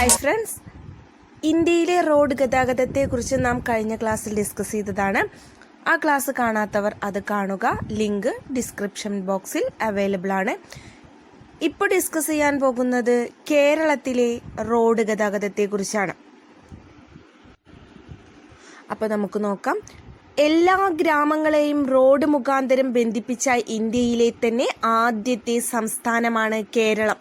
Hi friends ഇന്ത്യയിലെ road ഗതാഗതത്തെക്കുറിച്ച് നാം കഴിഞ്ഞ ക്ലാസ്സിൽ ഡിസ്കസ് ചെയ്തതാണ്. ആ ക്ലാസ് കാണാത്തവർ അത് കാണുക. ലിങ്ക് ഡിസ്ക്രിപ്ഷൻ ബോക്സിൽ അവൈലബിൾ ആണ്. ഇപ്പോൾ ഡിസ്കസ് ചെയ്യാൻ പോകുന്നത് കേരളത്തിലെ റോഡ് ഗതാഗതത്തെക്കുറിച്ചാണ്. അപ്പോൾ നമുക്ക് നോക്കാം. എല്ലാ ഗ്രാമങ്ങളെയും റോഡ് മുഖാന്തരം ബന്ധിപ്പിച്ച ഇന്ത്യയിലെ തന്നെ ആദ്യത്തെ സംസ്ഥാനമാണ് കേരളം.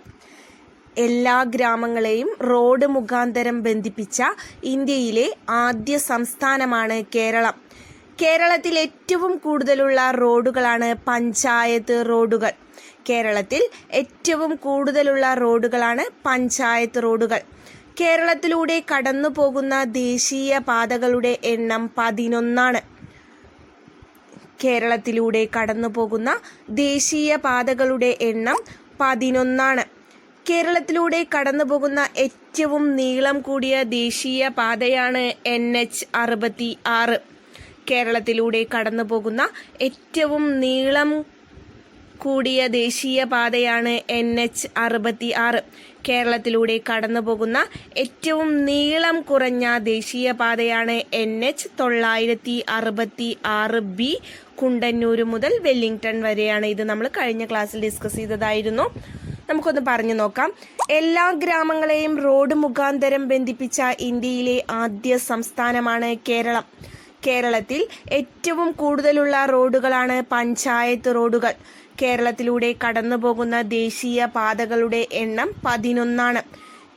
എല്ലാ ഗ്രാമങ്ങളെയും റോഡ് മുഖാന്തരം ബന്ധിപ്പിച്ച ഇന്ത്യയിലെ ആദ്യ സംസ്ഥാനമാണ് കേരളം. കേരളത്തിൽ ഏറ്റവും കൂടുതലുള്ള റോഡുകളാണ് പഞ്ചായത്ത് റോഡുകൾ. കേരളത്തിൽ ഏറ്റവും കൂടുതലുള്ള റോഡുകളാണ് പഞ്ചായത്ത് റോഡുകൾ. കേരളത്തിലൂടെ കടന്നു പോകുന്ന ദേശീയ പാതകളുടെ എണ്ണം പതിനൊന്നാണ്. കേരളത്തിലൂടെ കടന്നു പോകുന്ന ദേശീയ പാതകളുടെ എണ്ണം പതിനൊന്നാണ്. കേരളത്തിലൂടെ കടന്നു പോകുന്ന ഏറ്റവും നീളം കൂടിയ ദേശീയ പാതയാണ് എൻ എച്ച് അറുപത്തി ആറ് കേരളത്തിലൂടെ കടന്നു പോകുന്ന ഏറ്റവും നീളം കൂടിയ ദേശീയ പാതയാണ് എൻ എച്ച് അറുപത്തി ആറ് കേരളത്തിലൂടെ കടന്നു പോകുന്ന ഏറ്റവും നീളം കുറഞ്ഞ ദേശീയ പാതയാണ് എൻ എച്ച് തൊള്ളായിരത്തി അറുപത്തി ആറ് ബി. കുണ്ടന്നൂർ മുതൽ വെല്ലിംഗ്ടൺ വരെയാണ് ഇത് നമ്മൾ കഴിഞ്ഞ ക്ലാസ്സിൽ ഡിസ്കസ് ചെയ്തതായിരുന്നു. നമുക്കൊന്ന് പറഞ്ഞു നോക്കാം. എല്ലാ ഗ്രാമങ്ങളെയും റോഡ് മുഖാന്തരം ബന്ധിപ്പിച്ച ഇന്ത്യയിലെ ആദ്യ സംസ്ഥാനമാണ് കേരളം. കേരളത്തിൽ ഏറ്റവും കൂടുതലുള്ള റോഡുകളാണ് പഞ്ചായത്ത് റോഡുകൾ. കേരളത്തിലൂടെ കടന്നുപോകുന്ന ദേശീയ പാതകളുടെ എണ്ണം പതിനൊന്നാണ്.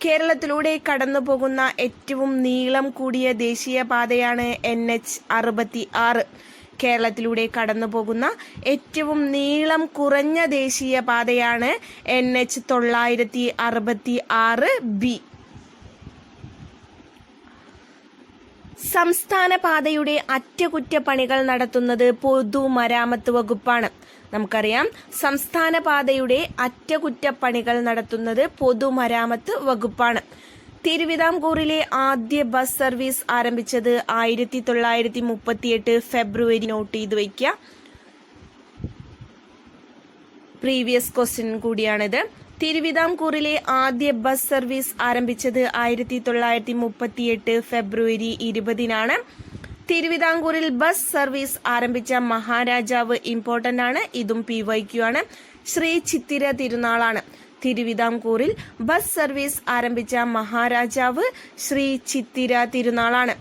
കേരളത്തിലൂടെ കടന്നുപോകുന്ന ഏറ്റവും നീളം കൂടിയ ദേശീയ പാതയാണ് എൻ എച്ച് അറുപത്തി ആറ് കേരളത്തിലൂടെ കടന്നു പോകുന്ന ഏറ്റവും നീളം കുറഞ്ഞ ദേശീയ പാതയാണ് എൻ എച്ച് തൊള്ളായിരത്തി അറുപത്തി ആറ് ബി. സംസ്ഥാന പാതയുടെ അറ്റകുറ്റപ്പണികൾ നടത്തുന്നത് പൊതുമരാമത്ത് വകുപ്പാണ്. നമുക്കറിയാം സംസ്ഥാന പാതയുടെ അറ്റകുറ്റപ്പണികൾ നടത്തുന്നത് പൊതുമരാമത്ത് വകുപ്പാണ്. തിരുവിതാംകൂറിലെ ആദ്യ ബസ് സർവീസ് ആരംഭിച്ചത് ആയിരത്തി തൊള്ളായിരത്തി മുപ്പത്തിയെട്ട് ഫെബ്രുവരി നോട്ട് ചെയ്ത് വയ്ക്കുക പ്രീവിയസ് ക്വസ്റ്റ്യൻ കൂടിയാണിത്. തിരുവിതാംകൂറിലെ ആദ്യ ബസ് സർവീസ് ആരംഭിച്ചത് ആയിരത്തി തൊള്ളായിരത്തി മുപ്പത്തിയെട്ട് ഫെബ്രുവരി ഇരുപതിനാണ്. തിരുവിതാംകൂറിൽ ബസ് സർവീസ് ആരംഭിച്ച മഹാരാജാവ് ഇമ്പോർട്ടന്റ് ആണ്. ഇതും പി വൈക്യു ആണ്. ശ്രീ ചിത്തിര തിരുനാളാണ്. തിരുവിതാംകൂറിൽ ബസ് സർവീസ് ആരംഭിച്ച മഹാരാജാവ് Shri Chithira തിരുനാളാണ്.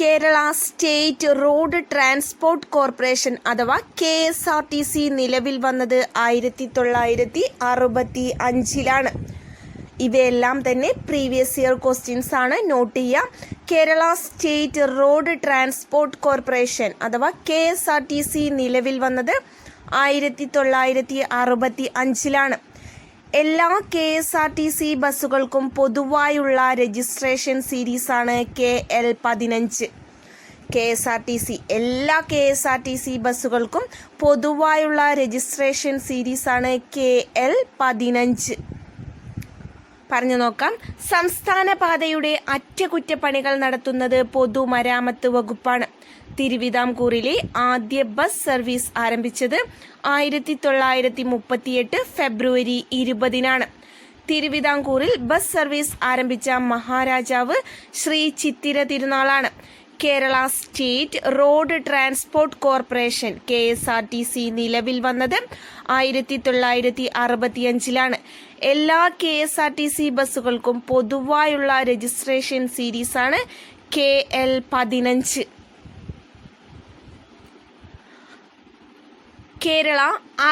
Kerala state road transport corporation അഥവാ K S R T C നിലവിൽ വന്നത് ആയിരത്തി തൊള്ളായിരത്തി അറുപത്തി അഞ്ചിലാണ്. ഇവയെല്ലാം തന്നെ പ്രീവിയസ് ഇയർ ക്വസ്റ്റ്യൻസ് ആണ് നോട്ട് ചെയ്യുക. Kerala state road transport corporation അഥവാ K S R T C നിലവിൽ വന്നത് ആയിരത്തി തൊള്ളായിരത്തി അറുപത്തി അഞ്ചിലാണ് എല്ലാ K S R T C ബസ്സുകൾക്കും പൊതുവായുള്ള രജിസ്ട്രേഷൻ സീരീസാണ് കെ എൽ പതിനഞ്ച്. K S R T C എല്ലാ K S R T C ബസ്സുകൾക്കും പൊതുവായുള്ള രജിസ്ട്രേഷൻ സീരീസാണ് കെ എൽ പതിനഞ്ച്. പറഞ്ഞു നോക്കാം. സംസ്ഥാന പാതയുടെ അറ്റകുറ്റപ്പണികൾ നടത്തുന്നത് പൊതുമരാമത്ത് വകുപ്പാണ്. തിരുവിതാംകൂറിലെ ആദ്യ ബസ് സർവീസ് ആരംഭിച്ചത് ആയിരത്തി തൊള്ളായിരത്തി മുപ്പത്തിയെട്ട് ഫെബ്രുവരി ഇരുപതിനാണ്. തിരുവിതാംകൂറിൽ ബസ് സർവീസ് ആരംഭിച്ച മഹാരാജാവ് Shri Chithira തിരുനാളാണ്. Kerala state road transport corporation K S R T C നിലവിൽ വന്നത് ആയിരത്തി തൊള്ളായിരത്തി അറുപത്തിയഞ്ചിലാണ് എല്ലാ K S R T C ബസ്സുകൾക്കും പൊതുവായുള്ള രജിസ്ട്രേഷൻ സീരീസാണ് കെ എൽ പതിനഞ്ച്. Kerala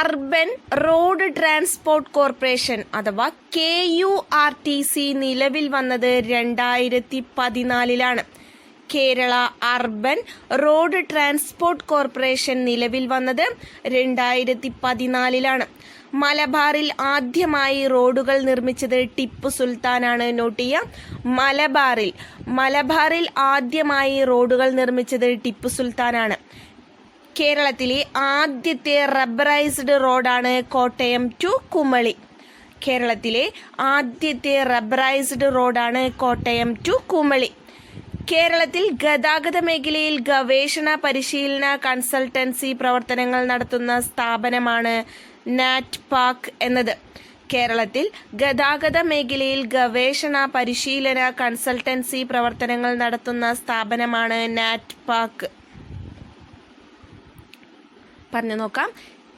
urban road transport corporation അഥവാ K U R T C നിലവിൽ വന്നത് രണ്ടായിരത്തി പതിനാലിലാണ് Kerala urban road transport corporation നിലവിൽ വന്നത് രണ്ടായിരത്തി പതിനാലിലാണ് മലബാറിൽ ആദ്യമായി റോഡുകൾ നിർമ്മിച്ചത് ടിപ്പു സുൽത്താനാണ്. നോട്ട് ചെയ്യുക മലബാറിൽ മലബാറിൽ ആദ്യമായി റോഡുകൾ നിർമ്മിച്ചത് ടിപ്പു സുൽത്താനാണ്. കേരളത്തിലെ ആദ്യത്തെ റബ്ബറൈസ്ഡ് റോഡാണ് കോട്ടയം ടു കുമളി. കേരളത്തിലെ ആദ്യത്തെ റബ്ബറൈസ്ഡ് റോഡാണ് കോട്ടയം ടു കുമളി. കേരളത്തിൽ ഗതാഗത മേഖലയിൽ ഗവേഷണ പരിശീലന കൺസൾട്ടൻസി പ്രവർത്തനങ്ങൾ നടത്തുന്ന സ്ഥാപനമാണ് നാറ്റ് പാക്ക് എന്നത്. കേരളത്തിൽ ഗതാഗത മേഖലയിൽ ഗവേഷണ പരിശീലന കൺസൾട്ടൻസി പ്രവർത്തനങ്ങൾ നടത്തുന്ന സ്ഥാപനമാണ് നാറ്റ് പാക്ക് പറഞ്ഞു നോക്കാം.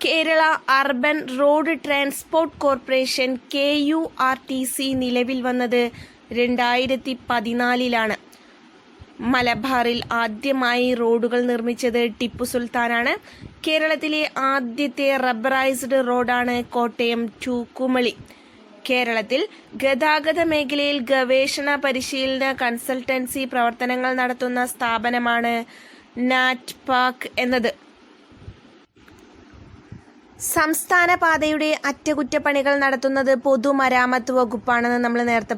Kerala urban road transport corporation K U R T C നിലവിൽ വന്നത് രണ്ടായിരത്തി പതിനാലിലാണ്. മലബാറിൽ ആദ്യമായി റോഡുകൾ നിർമ്മിച്ചത് ടിപ്പു സുൽത്താനാണ്. കേരളത്തിലെ ആദ്യത്തെ റബ്ബറൈസ്ഡ് റോഡാണ് കോട്ടയം ടു കുമളി കേരളത്തിൽ ഗതാഗത മേഖലയിൽ ഗവേഷണ പരിശീലന കൺസൾട്ടൻസി പ്രവർത്തനങ്ങൾ നടത്തുന്ന സ്ഥാപനമാണ് നാറ്റ് പാക്ക് എന്നത്. സംസ്ഥാന പാതയുടെ അറ്റകുറ്റപ്പണികൾ നടത്തുന്നത് പൊതുമരാമത്ത് വകുപ്പാണെന്ന് നമ്മൾ നേരത്തെ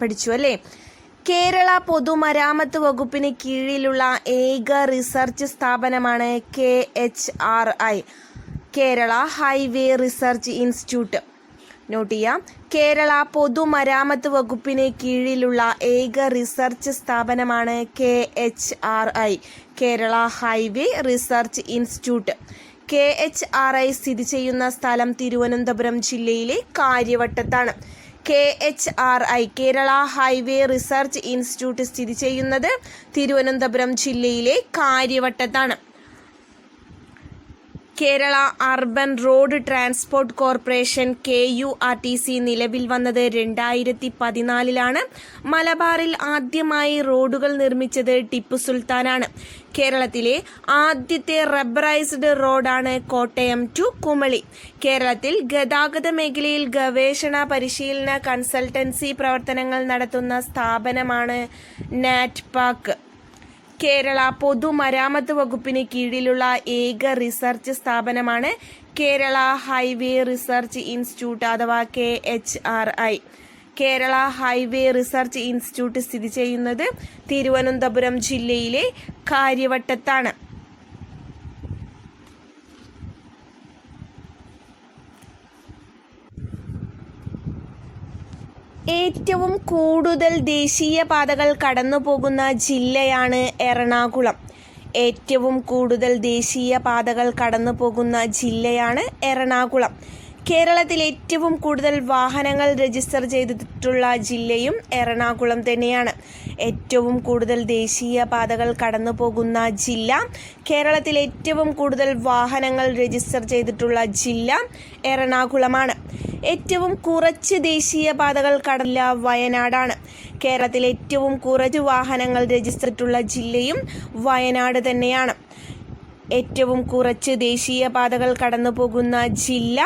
പഠിച്ചു അല്ലേ? കേരള പൊതുമരാമത്ത് വകുപ്പിന് കീഴിലുള്ള ഏക റിസർച്ച് സ്ഥാപനമാണ് K H R I Kerala highway research institute. Note ചെയ്യാം. കേരള പൊതുമരാമത്ത് വകുപ്പിന് കീഴിലുള്ള ഏക റിസർച്ച് സ്ഥാപനമാണ് K H R I Kerala highway research institute. K H R I സ്ഥിതി ചെയ്യുന്ന സ്ഥലം തിരുവനന്തപുരം ജില്ലയിലെ കാര്യവട്ടത്താണ്. K H R I Kerala highway research institute സ്ഥിതി ചെയ്യുന്നത് തിരുവനന്തപുരം ജില്ലയിലെ കാര്യവട്ടത്താണ്. Kerala urban road transport corporation K U R T C നിലവിൽ വന്നത് രണ്ടായിരത്തി പതിനാലിലാണ്. മലബാറിൽ ആദ്യമായി റോഡുകൾ നിർമ്മിച്ചത് ടിപ്പു സുൽത്താനാണ്. കേരളത്തിലെ ആദ്യത്തെ റബ്ബറൈസ്ഡ് റോഡാണ് കോട്ടയം ടു കുമളി. കേരളത്തിൽ ഗതാഗത മേഖലയിൽ ഗവേഷണ പരിശീലന കൺസൾട്ടൻസി പ്രവർത്തനങ്ങൾ നടത്തുന്ന സ്ഥാപനമാണ് നാറ്റ് പാക്ക്. കേരള പൊതുമരാമത്ത് വകുപ്പിന് കീഴിലുള്ള ഏക റിസർച്ച് സ്ഥാപനമാണ് കേരള ഹൈവേ റിസർച്ച് ഇൻസ്റ്റിറ്റ്യൂട്ട് അഥവാ K H R I. Kerala highway research institute സ്ഥിതി ചെയ്യുന്നത് തിരുവനന്തപുരം ജില്ലയിലെ കാര്യവട്ടത്താണ്. ഏറ്റവും കൂടുതൽ ദേശീയ ദേശീയപാതകൾ കടന്നുപോകുന്ന ജില്ലയാണ് എറണാകുളം. ഏറ്റവും കൂടുതൽ ദേശീയ ദേശീയപാതകൾ കടന്നുപോകുന്ന ജില്ലയാണ് എറണാകുളം. കേരളത്തിൽ ഏറ്റവും കൂടുതൽ വാഹനങ്ങൾ രജിസ്റ്റർ ചെയ്തിട്ടുള്ള ജില്ലയും എറണാകുളം തന്നെയാണ്. ഏറ്റവും കൂടുതൽ ദേശീയ പാതകൾ കടന്നു പോകുന്ന ജില്ല കേരളത്തിൽ ഏറ്റവും കൂടുതൽ വാഹനങ്ങൾ രജിസ്റ്റർ ചെയ്തിട്ടുള്ള ജില്ല എറണാകുളമാണ്. ഏറ്റവും കുറച്ച് ദേശീയ പാതകൾ കടല വയനാടാണ്. കേരളത്തിൽ ഏറ്റവും കുറച്ച് വാഹനങ്ങൾ രജിസ്റ്റർ ചെയ്തിട്ടുള്ള ജില്ലയും വയനാട് തന്നെയാണ്. ഏറ്റവും കുറച്ച് ദേശീയ പാതകൾ കടന്നു പോകുന്ന ജില്ല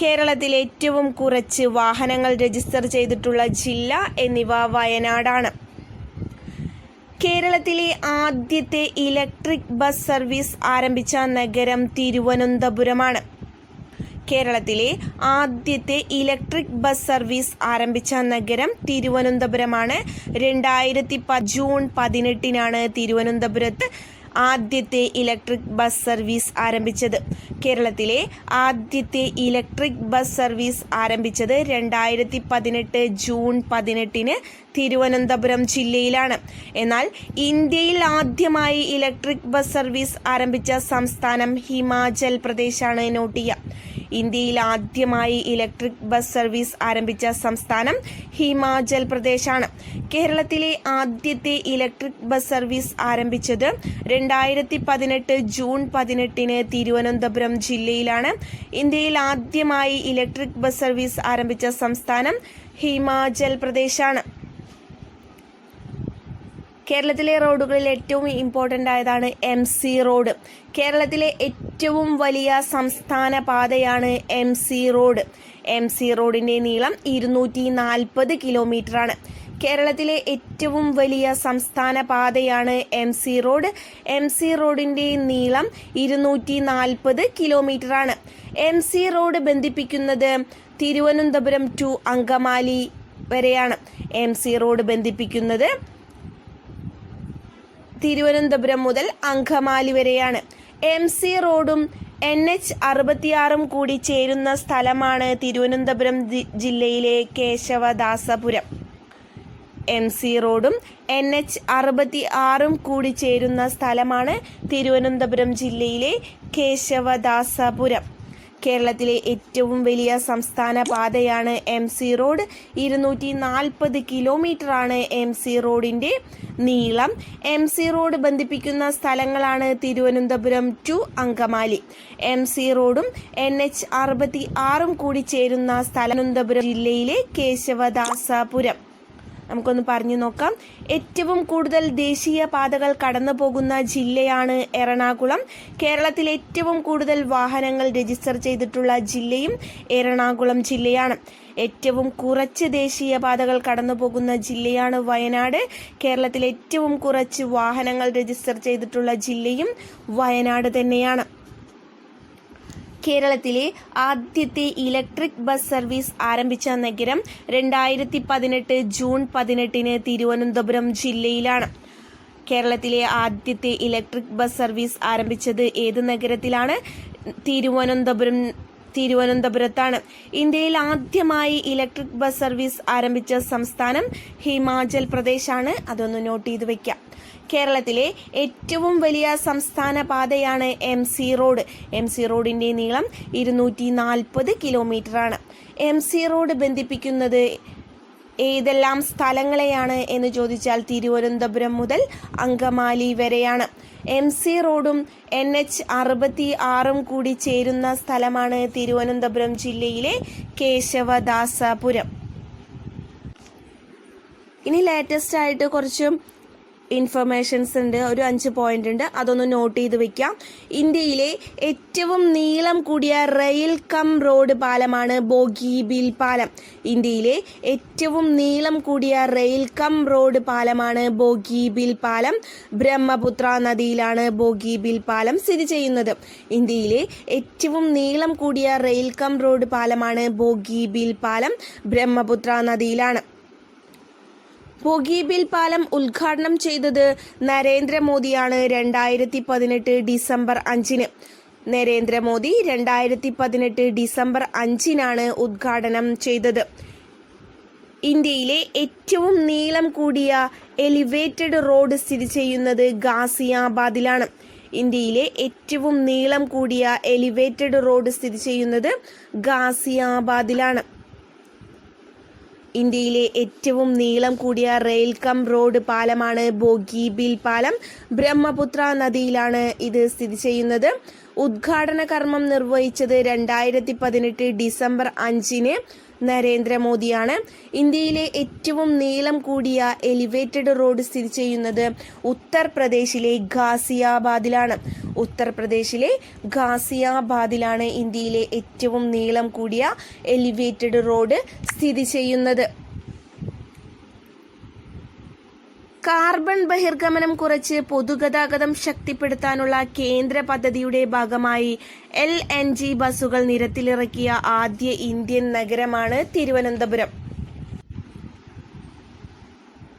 കേരളത്തിൽ ഏറ്റവും കുറച്ച് വാഹനങ്ങൾ രജിസ്റ്റർ ചെയ്തിട്ടുള്ള ജില്ല എന്നിവ വയനാടാണ്. കേരളത്തിലെ ആദ്യത്തെ ഇലക്ട്രിക് ബസ് സർവീസ് ആരംഭിച്ച നഗരം തിരുവനന്തപുരമാണ്. കേരളത്തിലെ ആദ്യത്തെ ഇലക്ട്രിക് ബസ് സർവീസ് ആരംഭിച്ച നഗരം തിരുവനന്തപുരമാണ്. രണ്ടായിരത്തി ജൂൺ പതിനെട്ടിനാണ് തിരുവനന്തപുരത്ത് ആദ്യത്തെ ഇലക്ട്രിക് ബസ് സർവീസ് ആരംഭിച്ചത്. കേരളത്തിലെ ആദ്യത്തെ ഇലക്ട്രിക് ബസ് സർവീസ് ആരംഭിച്ചത് രണ്ടായിരത്തി പതിനെട്ട് ജൂൺ പതിനെട്ടിന് തിരുവനന്തപുരം ജില്ലയിലാണ്. എന്നാൽ ഇന്ത്യയിൽ ആദ്യമായി ഇലക്ട്രിക് ബസ് സർവീസ് ആരംഭിച്ച സംസ്ഥാനം ഹിമാചൽ പ്രദേശാണ് നോട്ട് ചെയ്യുക ഇന്ത്യയിൽ ആദ്യമായി ഇലക്ട്രിക് ബസ് സർവീസ് ആരംഭിച്ച സംസ്ഥാനം ഹിമാചൽ പ്രദേശാണ്. കേരളത്തിലെ ആദ്യത്തെ ഇലക്ട്രിക് ബസ് സർവീസ് ആരംഭിച്ചത് രണ്ടായിരത്തി പതിനെട്ട് ജൂൺ പതിനെട്ടിന് തിരുവനന്തപുരം ജില്ലയിലാണ് ഇന്ത്യയിൽ ആദ്യമായി ഇലക്ട്രിക് ബസ് സർവീസ് ആരംഭിച്ച സംസ്ഥാനം ഹിമാചൽ പ്രദേശാണ്. കേരളത്തിലെ റോഡുകളിൽ ഏറ്റവും ഇമ്പോർട്ടന്റ് ആയതാണ് എം സി റോഡ് കേരളത്തിലെ ഏറ്റവും വലിയ സംസ്ഥാന പാതയാണ് M C road M C റോഡിന്റെ നീളം ഇരുന്നൂറ്റി നാൽപ്പത് കിലോമീറ്ററാണ് കേരളത്തിലെ ഏറ്റവും വലിയ സംസ്ഥാന പാതയാണ് M C road M C റോഡിന്റെ നീളം ഇരുന്നൂറ്റി നാൽപ്പത് കിലോമീറ്ററാണ്. എം സി റോഡ് ബന്ധിപ്പിക്കുന്നത് തിരുവനന്തപുരം ടു അങ്കമാലി വരെയാണ്. എം സി റോഡ് ബന്ധിപ്പിക്കുന്നത് തിരുവനന്തപുരം മുതൽ അങ്കമാലി വരെയാണ്. എം സി റോഡും എൻ എച്ച് അറുപത്തിയാറും കൂടി ചേരുന്ന സ്ഥലമാണ് തിരുവനന്തപുരം ജില്ലയിലെ കേശവദാസപുരം. എം സി റോഡും എൻ എച്ച് അറുപത്തി ആറും കൂടി ചേരുന്ന സ്ഥലമാണ് തിരുവനന്തപുരം ജില്ലയിലെ കേശവദാസപുരം. കേരളത്തിലെ ഏറ്റവും വലിയ സംസ്ഥാന പാതയാണ് എം സി റോഡ്. ഇരുന്നൂറ്റി നാൽപ്പത് കിലോമീറ്ററാണ് എം സി റോഡിന്റെ നീളം. എം സി റോഡ് ബന്ധിപ്പിക്കുന്ന സ്ഥലങ്ങളാണ് Thiruvananthapuram to Angamaly. M C റോഡും എൻ എച്ച് അറുപത്തി ആറും കൂടി ചേരുന്ന സ്ഥലം ജില്ലയിലെ കേശവദാസപുരം. നമുക്കൊന്ന് പറഞ്ഞു നോക്കാം. ഏറ്റവും കൂടുതൽ ദേശീയ പാതകൾ കടന്നു പോകുന്ന ജില്ലയാണ് എറണാകുളം. കേരളത്തിൽ ഏറ്റവും കൂടുതൽ വാഹനങ്ങൾ രജിസ്റ്റർ ചെയ്തിട്ടുള്ള ജില്ലയും എറണാകുളം ജില്ലയാണ്. ഏറ്റവും കുറച്ച് ദേശീയ പാതകൾ കടന്നു പോകുന്ന ജില്ലയാണ് വയനാട്. കേരളത്തിൽ ഏറ്റവും കുറച്ച് വാഹനങ്ങൾ രജിസ്റ്റർ ചെയ്തിട്ടുള്ള ജില്ലയും വയനാട് തന്നെയാണ്. കേരളത്തിലെ ആദ്യത്തെ ഇലക്ട്രിക് ബസ് സർവീസ് ആരംഭിച്ച നഗരം രണ്ടായിരത്തി പതിനെട്ട് ജൂൺ പതിനെട്ടിന് തിരുവനന്തപുരം ജില്ലയിലാണ്. കേരളത്തിലെ ആദ്യത്തെ ഇലക്ട്രിക് ബസ് സർവീസ് ആരംഭിച്ചത് ഏത് നഗരത്തിലാണ്? തിരുവനന്തപുരം തിരുവനന്തപുരത്താണ്. ഇന്ത്യയിൽ ആദ്യമായി ഇലക്ട്രിക് ബസ് സർവീസ് ആരംഭിച്ച സംസ്ഥാനം ഹിമാചൽ പ്രദേശാണ്. അതൊന്ന് നോട്ട് ചെയ്ത് വെക്കാം. കേരളത്തിലെ ഏറ്റവും വലിയ സംസ്ഥാന പാതയാണ് M C road M C റോഡിന്റെ നീളം ഇരുന്നൂറ്റി നാൽപ്പത് കിലോമീറ്ററാണ് എം സി റോഡ് ബന്ധിപ്പിക്കുന്നത് ഏതെല്ലാം സ്ഥലങ്ങളെയാണ് എന്ന് ചോദിച്ചാൽ തിരുവനന്തപുരം മുതൽ അങ്കമാലി വരെയാണ്. എം സി റോഡും എൻ എച്ച് അറുപത്തി ആറും കൂടി ചേരുന്ന സ്ഥലമാണ് തിരുവനന്തപുരം ജില്ലയിലെ കേശവദാസപുരം. ഇനി ലേറ്റസ്റ്റ് ആയിട്ട് കുറച്ച് ഇൻഫർമേഷൻസ് ഉണ്ട് ഒരു അഞ്ച് പോയിന്റ് ഉണ്ട്. അതൊന്ന് നോട്ട് ചെയ്ത് വെക്കാം. ഇന്ത്യയിലെ ഏറ്റവും നീളം കൂടിയ റെയിൽ കം റോഡ് പാലമാണ് ബോഗിബിൽ പാലം. ഇന്ത്യയിലെ ഏറ്റവും നീളം കൂടിയ റെയിൽ കം റോഡ് പാലമാണ് ബോഗിബിൽ പാലം. ബ്രഹ്മപുത്ര നദിയിലാണ് ബോഗിബിൽ പാലം സ്ഥിതി ചെയ്യുന്നത്. ഇന്ത്യയിലെ ഏറ്റവും നീളം കൂടിയ റെയിൽ കം റോഡ് പാലമാണ് ബോഗിബിൽ പാലം. ബ്രഹ്മപുത്ര നദിയിലാണ്. ബോഗിബിൽ പാലം ഉദ്ഘാടനം ചെയ്തത് നരേന്ദ്രമോദിയാണ് രണ്ടായിരത്തി പതിനെട്ട് ഡിസംബർ അഞ്ചിന്. നരേന്ദ്രമോദി രണ്ടായിരത്തി പതിനെട്ട് ഡിസംബർ അഞ്ചിനാണ് ഉദ്ഘാടനം ചെയ്തത്. ഇന്ത്യയിലെ ഏറ്റവും നീളം കൂടിയ എലിവേറ്റഡ് റോഡ് സ്ഥിതി ചെയ്യുന്നത് ഗാസിയാബാദിലാണ്. ഇന്ത്യയിലെ ഏറ്റവും നീളം കൂടിയ എലിവേറ്റഡ് റോഡ് സ്ഥിതി ചെയ്യുന്നത് ഗാസിയാബാദിലാണ്. ഇന്ത്യയിലെ ഏറ്റവും നീളം കൂടിയ റെയിൽ കം റോഡ് പാലമാണ് ബോഗിബിൽ പാലം. ബ്രഹ്മപുത്ര നദിയിലാണ് ഇത് സ്ഥിതി ചെയ്യുന്നത്. ഉദ്ഘാടന കർമ്മം നിർവഹിച്ചത് രണ്ടായിരത്തി പതിനെട്ട് ഡിസംബർ അഞ്ചിന്. നരേന്ദ്രമോദിയാണ്. ഇന്ത്യയിലെ ഏറ്റവും നീളം കൂടിയ എലിവേറ്റഡ് റോഡ് സ്ഥിതി ചെയ്യുന്നത് ഉത്തർപ്രദേശിലെ ഗാസിയാബാദിലാണ്. ഉത്തർപ്രദേശിലെ ഗാസിയാബാദിലാണ് ഇന്ത്യയിലെ ഏറ്റവും നീളം കൂടിയ എലിവേറ്റഡ് റോഡ് സ്ഥിതി ചെയ്യുന്നത്. കാർബൺ ബഹിർഗമനം കുറച്ച് പൊതുഗതാഗതം ശക്തിപ്പെടുത്താനുള്ള കേന്ദ്ര പദ്ധതിയുടെ ഭാഗമായി എൽ എൻ ജി ബസ്സുകൾ നിരത്തിലിറക്കിയ ആദ്യ ഇന്ത്യൻ നഗരമാണ് തിരുവനന്തപുരം.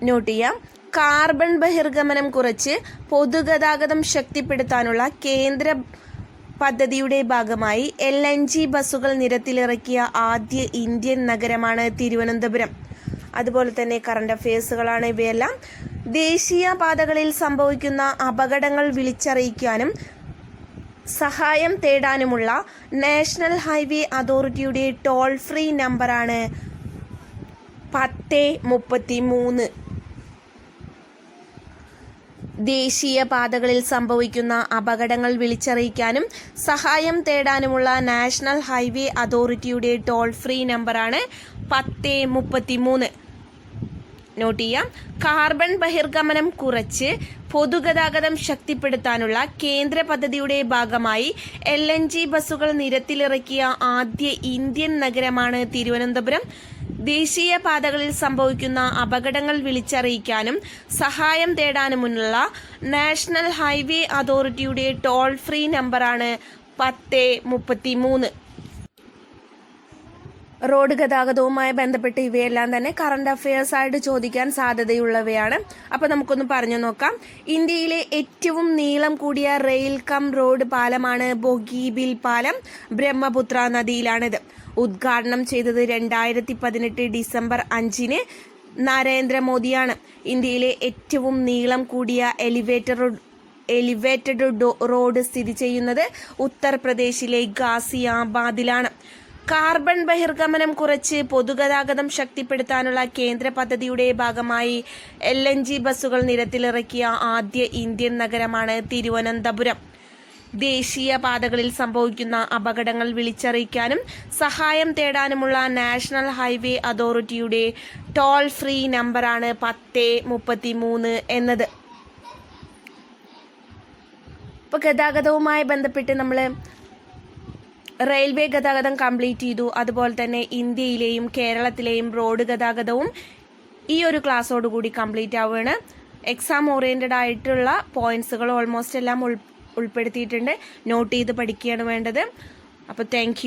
നോട്ട് ചെയ്യാം. കാർബൺ ബഹിർഗമനം കുറച്ച് പൊതുഗതാഗതം ശക്തിപ്പെടുത്താനുള്ള കേന്ദ്ര പദ്ധതിയുടെ ഭാഗമായി എൽ എൻ ജി ബസ്സുകൾ നിരത്തിലിറക്കിയ ആദ്യ ഇന്ത്യൻ നഗരമാണ് തിരുവനന്തപുരം. അതുപോലെ തന്നെ കറണ്ട് അഫയേഴ്സുകളാണ് ഇവയെല്ലാം. ദേശീയ പാതകളിൽ സംഭവിക്കുന്ന അപകടങ്ങൾ വിളിച്ചറിയിക്കാനും സഹായം തേടാനുമുള്ള നാഷണൽ ഹൈവേ അതോറിറ്റിയുടെ ടോൾ ഫ്രീ നമ്പറാണ് പത്ത് മുപ്പത്തി മൂന്ന് ദേശീയ പാതകളിൽ സംഭവിക്കുന്ന അപകടങ്ങൾ വിളിച്ചറിയിക്കാനും സഹായം തേടാനുമുള്ള നാഷണൽ ഹൈവേ അതോറിറ്റിയുടെ ടോൾ ഫ്രീ നമ്പറാണ് പത്ത് മുപ്പത്തി മൂന്ന് നോട്ട് ചെയ്യാം. കാർബൺ ബഹിർഗമനം കുറച്ച് പൊതുഗതാഗതം ശക്തിപ്പെടുത്താനുള്ള കേന്ദ്ര പദ്ധതിയുടെ ഭാഗമായി എൽ എൻ ജി ബസ്സുകൾ നിരത്തിലിറക്കിയ ആദ്യ ഇന്ത്യൻ നഗരമാണ് തിരുവനന്തപുരം. ദേശീയ പാതകളിൽ സംഭവിക്കുന്ന അപകടങ്ങൾ വിളിച്ചറിയിക്കാനും സഹായം തേടാനുമുള്ള നാഷണൽ ഹൈവേ അതോറിറ്റിയുടെ ടോൾ ഫ്രീ നമ്പറാണ് പത്ത് മുപ്പത്തി മൂന്ന് റോഡ് ഗതാഗതവുമായി ബന്ധപ്പെട്ട് ഇവയെല്ലാം തന്നെ കറണ്ട് അഫയേഴ്സ് ആയിട്ട് ചോദിക്കാൻ സാധ്യതയുള്ളവയാണ്. അപ്പോൾ നമുക്കൊന്ന് പറഞ്ഞു നോക്കാം. ഇന്ത്യയിലെ ഏറ്റവും നീളം കൂടിയ റെയിൽ കം റോഡ് പാലമാണ് ബൊഗീബിൽ പാലം ബ്രഹ്മപുത്ര നദിയിലാണിത്. ഉദ്ഘാടനം ചെയ്തത് രണ്ടായിരത്തി പതിനെട്ട് ഡിസംബർ അഞ്ചിന് നരേന്ദ്രമോദിയാണ്. ഇന്ത്യയിലെ ഏറ്റവും നീളം കൂടിയ എലിവേറ്റർ എലിവേറ്റഡ് റോഡ് സ്ഥിതി ചെയ്യുന്നത് ഉത്തർപ്രദേശിലെ ഗാസിയാബാദിലാണ്. കാർബൺ ബഹിർഗമനം കുറച്ച് പൊതുഗതാഗതം ശക്തിപ്പെടുത്താനുള്ള കേന്ദ്ര പദ്ധതിയുടെ ഭാഗമായി എൽ എൻ ജി ബസ്സുകൾ നിരത്തിലിറക്കിയ ആദ്യ ഇന്ത്യൻ നഗരമാണ് തിരുവനന്തപുരം. ദേശീയ പാതകളിൽ സംഭവിക്കുന്ന അപകടങ്ങൾ വിളിച്ചറിയിക്കാനും സഹായം തേടാനുമുള്ള നാഷണൽ ഹൈവേ അതോറിറ്റിയുടെ ടോൾ ഫ്രീ നമ്പറാണ് പത്ത് മുപ്പത്തി മൂന്ന് എന്നത്. ഇപ്പോൾ ഗതാഗതവുമായി ബന്ധപ്പെട്ട് നമ്മൾ റെയിൽവേ ഗതാഗതം കംപ്ലീറ്റ് ചെയ്തു. അതുപോലെ തന്നെ ഇന്ത്യയിലെയും കേരളത്തിലെയും റോഡ് ഗതാഗതവും ഈ ഒരു ക്ലാസ്സോടുകൂടി കംപ്ലീറ്റ് ആവുകയാണ്. എക്സാം ഓറിയന്റഡ് ആയിട്ടുള്ള പോയിന്റ്സുകൾ ഓൾമോസ്റ്റ് എല്ലാം ഉൾ ഉൾപ്പെടുത്തിയിട്ടുണ്ട്. നോട്ട് ചെയ്ത് പഠിക്കുകയാണ് വേണ്ടത്. അപ്പോൾ താങ്ക്